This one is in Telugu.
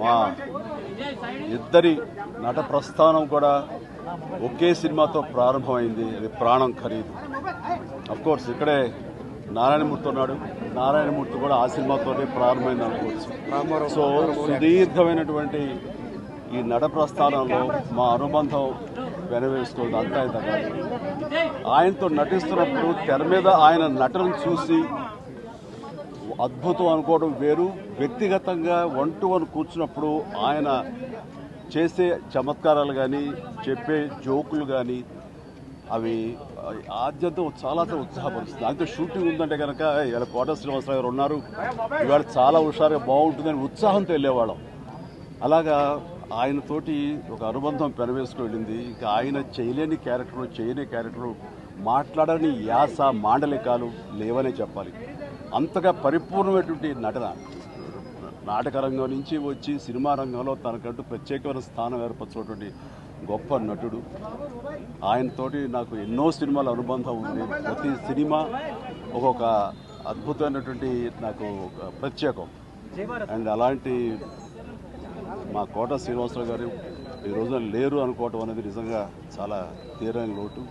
మా ఇద్దరి నట ప్రస్థానం కూడా ఒకే సినిమాతో ప్రారంభమైంది. అది ప్రాణం ఖరీదు. అఫ్ కోర్స్ ఇక్కడే నారాయణమూర్తి ఉన్నాడు. నారాయణమూర్తి కూడా ఆ సినిమాతోనే ప్రారంభమైంది అనుకోవచ్చు. సో సుదీర్ఘమైనటువంటి ఈ నట ప్రస్థానంలో మా అనుబంధం వెనవేస్తుంది అంతా ఇంత కాదు. ఆయనతో నటిస్తున్నప్పుడు తెర మీద ఆయన నటన చూసి అద్భుతం అనుకోవడం వేరు. వ్యక్తిగతంగా వన్ టు వన్ కూర్చున్నప్పుడు ఆయన చేసే చమత్కారాలు కానీ చెప్పే జోకులు కానీ అవి ఆద్యంతం చాలా ఉత్సాహపరుస్తుంది. అయితే షూటింగ్ ఉందంటే కనుక ఇవాళ కోట శ్రీనివాసరావు గారు ఉన్నారు. ఇవాళ చాలా హుషారుగా బాగుంటుందని ఉత్సాహంతో వెళ్ళేవాళ్ళం. అలాగా ఆయనతోటి ఒక అనుబంధం పెనవేసుకు వెళ్ళింది. ఇంకా ఆయన చేయలేని క్యారెక్టర్ చేయని క్యారెక్టర్ మాట్లాడని యాస మాండలికాలు లేవనే చెప్పాలి. అంతగా పరిపూర్ణమైనటువంటి నటన. నాటక రంగం నుంచి వచ్చి సినిమా రంగంలో తనకంటూ ప్రత్యేకమైన స్థానం ఏర్పరచినటువంటి గొప్ప నటుడు. ఆయనతోటి నాకు ఎన్నో సినిమాల అనుబంధం ఉంది. ప్రతి సినిమా ఒక్కొక్క అద్భుతమైనటువంటి నాకు ప్రత్యేకం. అండ్ అలాంటి మా కోట శ్రీనివాసరావు గారు ఈ రోజున లేరు అనుకోవటం అనేది నిజంగా చాలా తీరని లోటు.